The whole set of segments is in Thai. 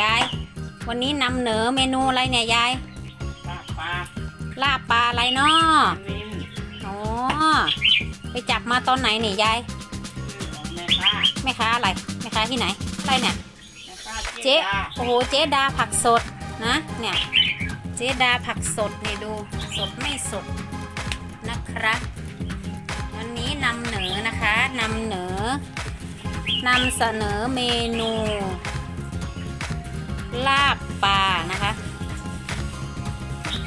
ยาย วันนี้นำเหนอเมนูอะไรเนี่ยยายปลาปลาลาบปลาอะไรเนาะนิ่มอ๋อไปจับมาตอนไหนนี่ยาย ของแม่ค้าแม่ค้าอะไร แม่ค้าที่ไหนอะไรเนี่ย แม่ค้าเจ๊ดาโอ้โห เจ๊ดาผักสดนะ เนี่ย เจ๊ดาผักสดนี่ดู สดไม่สดนะครับ วันนี้นำเหนอนะคะนำเหนอนำเสนอเมนู ลาบปลานะคะ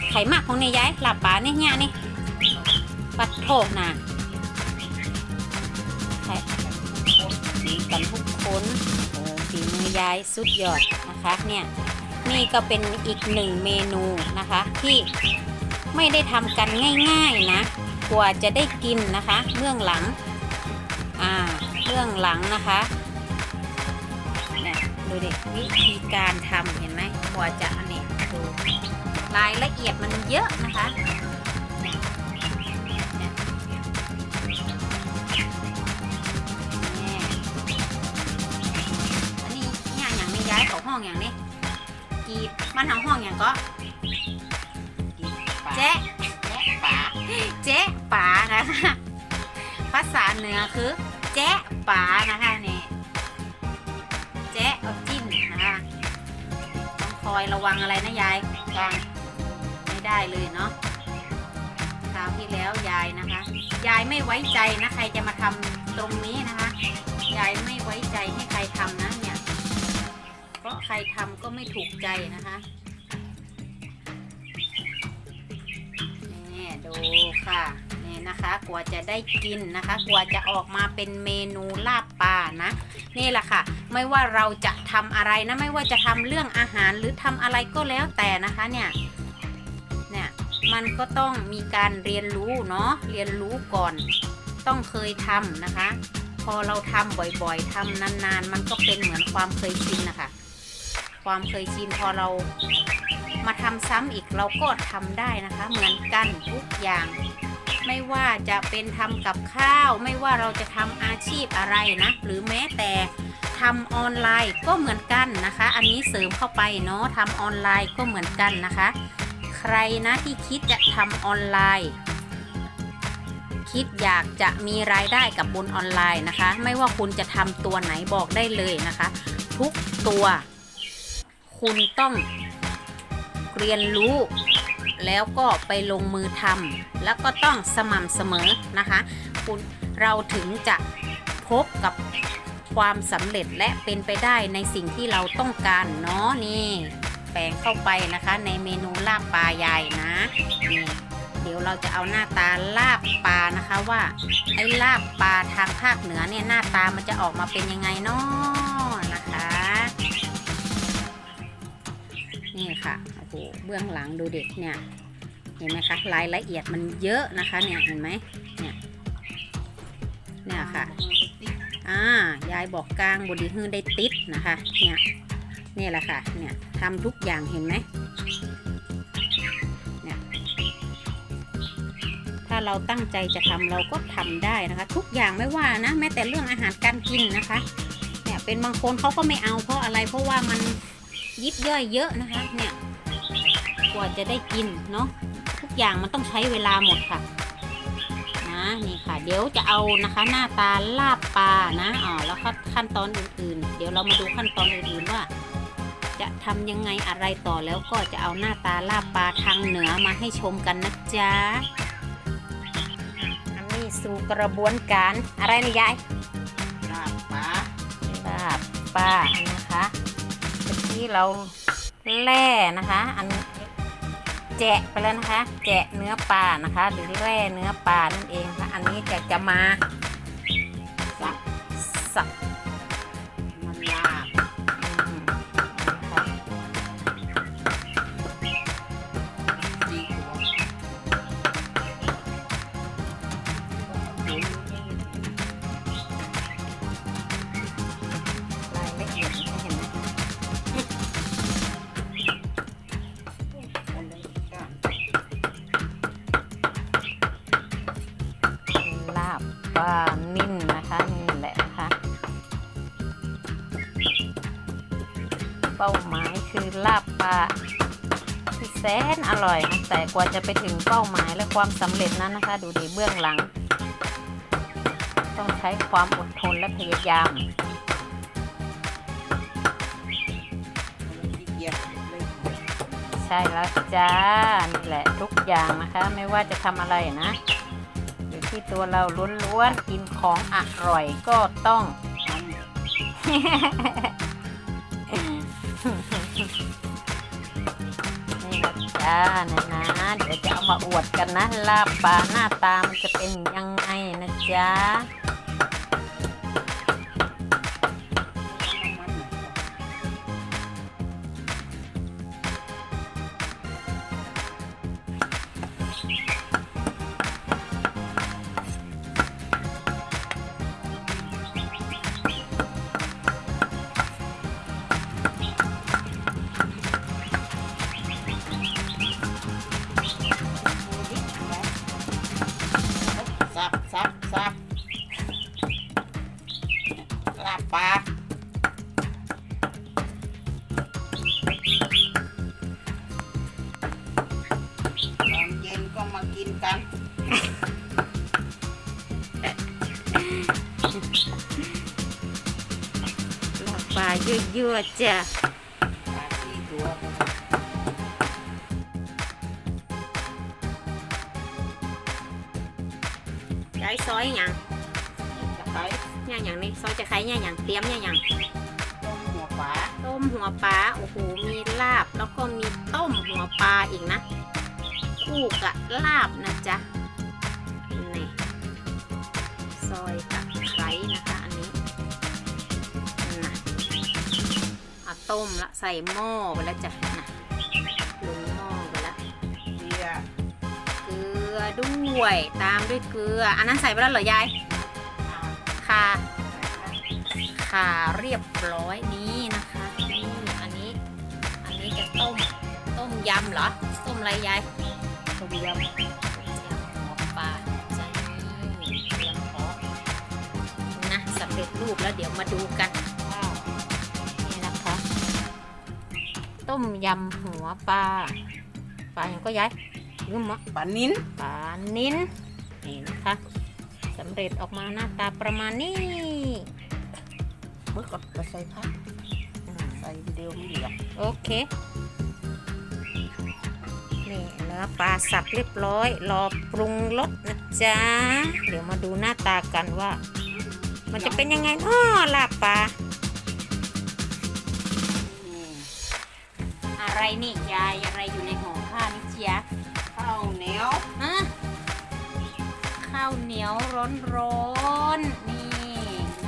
ไข่มากของในย้ายลาบปลาเนี่ยเนี่ยนี่ปัดโถนะไข่ดีกันทุกคนโอ้ฝีมือยายสุดยอดนะคะเนี่ยนี่ก็เป็นอีกหนึ่งเมนูนะคะ ที่ไม่ได้ทำกันง่าย ๆนะ กว่าจะได้กินนะคะเบื้องหลังอ่าเบื้องหลังนะคะ ดูดิวิธีการทำเห็นไหมกว่าจะอันนี้ดูรายละเอียดมันเยอะนะคะเนี่ยเนี่ยเนี่ยอันนี้อย่างอย่างนี้ย้ายของห้องอย่างนี้กีบมันทางห้องอย่างก็ปลาแจ๊ะแจ๊ะปลาเจ๊ป๋านะคะภาษาเหนือคือแจ๊ะป๋านะคะนี่แจ๊ะเอาจิ้มนะคะต้ อยระวังอะไรนะยายกลางไม่ได้เลยเนาะคราวที่แล้วยายนะคะ ยายไม่ไว้ใจนะใครจะมาทำตรงนี้นะคะ ยายไม่ไว้ใจให้ใครทำนะเนี่ยเพราะใครทำก็ไม่ถูกใจนะคะนี่ดูค่ะ กว่าจะได้กินนะคะ กว่าจะออกมาเป็นเมนูลาบปลานะ นี่แหละค่ะ ไม่ว่าเราจะทำอะไรนะไม่ว่าจะทำเรื่องอาหารหรือทำอะไรก็แล้วแต่นะคะเนี่ยเนี่ยมันก็ต้องมีการเรียนรู้เนาะเรียนรู้ก่อน ต้องเคยทำนะคะ พอเราทำบ่อยๆทำนานๆ มันก็เป็นเหมือนความเคยชินนะคะความเคยชินพอเรามาทำซ้ำอีกเราก็ทำได้นะคะ เหมือนกันทุกอย่าง ไม่ว่าจะเป็นทำกับข้าว ไม่ว่าเราจะทำอาชีพอะไรนะ หรือแม้แต่ทำออนไลน์ก็เหมือนกันนะคะ อันนี้เสริมเข้าไปเนาะทำออนไลน์ก็เหมือนกันนะคะ ใครนะที่คิดจะทำออนไลน์ คิดอยากจะมีรายได้กับบนออนไลน์นะคะ ไม่ว่าคุณจะทำตัวไหนบอกได้เลยนะคะ ทุกตัว คุณต้องเรียนรู้ แล้วก็ไปลงมือทำแล้วก็ต้องสม่ำเสมอนะคะคุณเราถึงจะพบกับความสำเร็จและเป็นไปได้ในสิ่งที่เราต้องการเนาะนี่แฝงเข้าไปนะคะในเมนูลาบปลายายนะนี่เดี๋ยวเราจะเอาหน้าตาลาบปลานะคะว่าไอ้ลาบปลาทางภาคเหนือเนี่ยหน้าตามันจะออกมาเป็นยังไงเนาะ นี่ค่ะโอ้โหเบื้องหลังดูเด็กเนี่ยเห็นไหมคะรายละเอียดมันเยอะนะคะเนี่ยเห็นไหมเนี่ยเนี่ยค่ะอ่ายายบอกกลางบดีฮือได้ติดนะคะเนี่ยนี่แหละค่ะเนี่ยทำทุกอย่างเห็นไหมเนี่ยถ้าเราตั้งใจจะทำเราก็ทำได้นะคะ ทุกอย่างไม่ว่านะแม้แต่เรื่องอาหารการกินนะคะเนี่ยเป็นบางคนเขาก็ไม่เอาเพราะอะไรเพราะว่ามัน ยิบย่อยเยอะนะคะเนี่ยกว่าจะได้กินเนาะทุกอย่างมันต้องใช้เวลาหมดค่ะนะนี่ค่ะ เดี๋ยวจะเอานะคะหน้าตาลาบปลานะอ๋อแล้วก็ขั้นตอนอื่นๆ เดี๋ยวเรามาดูขั้นตอนอื่นๆว่า จะทำยังไงอะไรต่อแล้วก็จะเอาหน้าตาลาบปลาทางเหนือมาให้ชมกันนะจ๊ะอันนี้สู่กระบวนการอะไรนะยายลาบปลาลาบปลานะคะ ที่เราแล่นะคะ อันแจะไปแล้วนะคะ แจะเนื้อปลานะคะ หรือแร่เนื้อปลานั่นเองค่ะอันนี้จะจะมา แต่กว่าจะไปถึงเป้าหมายและความสำเร็จนั้นนะคะ ดูดีเบื้องหลัง ต้องใช้ความอดทนและพยายามใช่แล้วจ้านี่แหละทุกอย่างนะคะ ไม่ว่าจะทำอะไรนะอยู่ที่ตัวเราล้วนๆกินของอร่อยก็ต้อง จ้านะนะเดี๋ยวจะเอามาอวดกันนะลาบปลาหน้าตามันจะเป็นยังไงนะจ๊ะ สับสับลาบปลาตอนเย็นก็มากินกันลาบปลาเยอะๆจ้ะปลาที่ตัว ยายซอยอย่างตะไคร้ย่างอย่างนี้ซอยจะไข่ย่างอย่างเตรียมย่างอย่างต้มหัวปลาต้มหัวปลาโอ้โหมีลาบแล้วก็มีต้มหัวปลาอีกนะ คู่กับลาบนะจ๊ะนี่ซอยตะไคร้นะคะอันนี้นะต้มละใส่หม้อไปแล้วจ้ะนะ ด้วย ตามด้วยเกลือ อันนั้นใส่ไปแล้วเหรอยายอ่าค่ะ ค่ะเรียบร้อยนี่นะคะนี่อันนี้ อันนี้จะต้ม ต้มยำเหรอ ต้มอะไรยาย ต้มยำต้มยำหัวปลาจะนี่เตรียมพร้อมนะสำเร็จรูปแล้วเดี๋ยวมาดูกันข้าวนี่นะคะ ต้มยำหัวปลา ปลาอย่างก็ย้าย ลืมมะปลานิ้นปลานิ้นนี่นะคะสำเร็จออกมาหน้าตาประมาณนี้เมื่อก่อนไปใส่ผักอืมใส่เดียวไม่เหลือโอเคนี่เนื้อปลาสับเรียบร้อย รอปรุงรสนะจ๊ะ เดี๋ยวมาดูหน้าตากันว่า มันจะเป็นยังไงน้อลาบปลาอืมอะไรนี่ยายอะไรอยู่ในห่อข้าวนี่เจียข้าวเหนียวฮะข้าวเหนียวร้อนๆนี่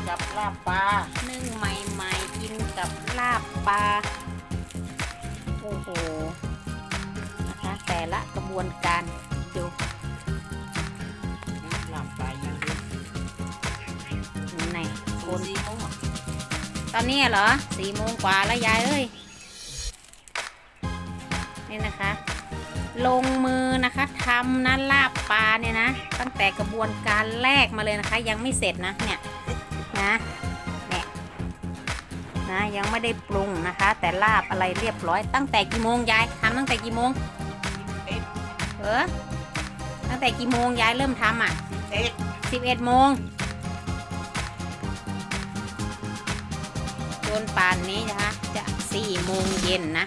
กับลาบปลานึ่งใหม่ๆกินกับลาบปลาโอ้โหนะคะแต่ละกระบวนการดูลาบปลาอย่างเดียวไหนโซซีเขาอะตอนนี้เหรอสี่โมงกว่าแล้วยายเอ้ยนี่นะคะ ลงมือนะคะทำนะลาบปลาเนี่ยนะ ตั้งแต่กระบวนการแรกมาเลยนะคะ ยังไม่เสร็จนะเนี่ยนะเนี่ยนะยังไม่ได้ปรุงนะคะ แต่ลาบอะไรเรียบร้อย ตั้งแต่กี่โมงยายทำตั้งแต่กี่โมงเอ็ดเออตั้งแต่กี่โมงยายเริ่มทำอะเอ็ดสิบเอ็ดโมงจนป่านนี้นะคะจะสี่โมงเย็นนะ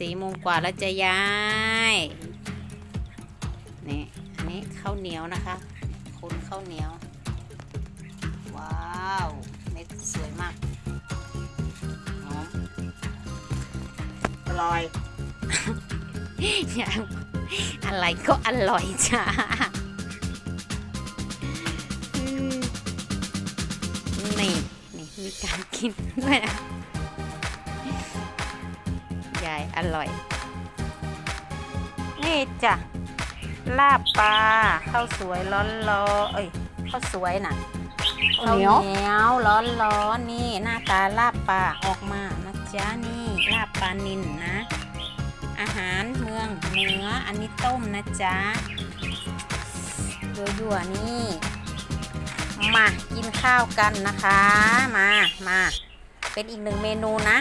สี่โมงกว่าแล้วจะย้าย นี่อันนี้ข้าวเหนียวนะคะคนข้าวเหนียว ว้าวเม็ดสวยมากหอมอร่อยอะไรก็อร่อยจ้านี่นี่มีการกินด้วยนะายอร่อย นี่จ้ะลาบปลาข้าวสวยร้อนร้อนๆเอ้ยข้าวสวยน่ะข้าวเหนียวข้าวเหนียวร้อนร้อนๆนี่หน้าตาลาบปลาออกมานะจ๊ะนี่ลาบปลานินนะ อาหารเมืองเหนืออันนี้ต้มนะจ๊ะยั่วๆนี่มมากินข้าวกันนะคะ มามาเป็นอีกหนึ่งเมนูนะ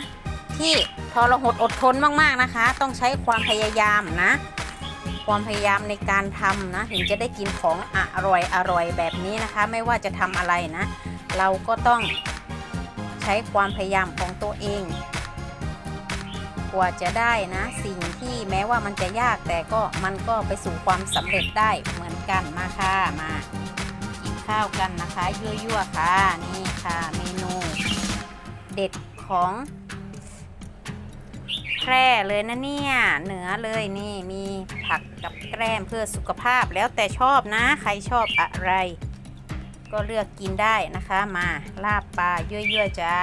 ที่ ทรหดอดทนมากๆนะคะ ต้องใช้ความพยายามนะ ความพยายามในการทำนะถึงจะได้กินของอร่อยอร่อยแบบนี้นะคะ ไม่ว่าจะทำอะไรนะ เราก็ต้องใช้ความพยายามของตัวเองกว่าจะได้นะสิ่งที่แม้ว่ามันจะยากแต่ก็มันก็ไปสู่ความสำเร็จได้เหมือนกันมาค่ะมากินข้าวกันนะคะยั่วๆค่ะนี่ค่ะ เมนู เด็ดของ แพร่เลยนะเนี่ยเหนือเลยนี่มีผักกับแกล้มเพื่อสุขภาพแล้วแต่ชอบนะ ใครชอบอะไร ก็เลือกกินได้นะคะมาลาบปลาเยอะๆจ้า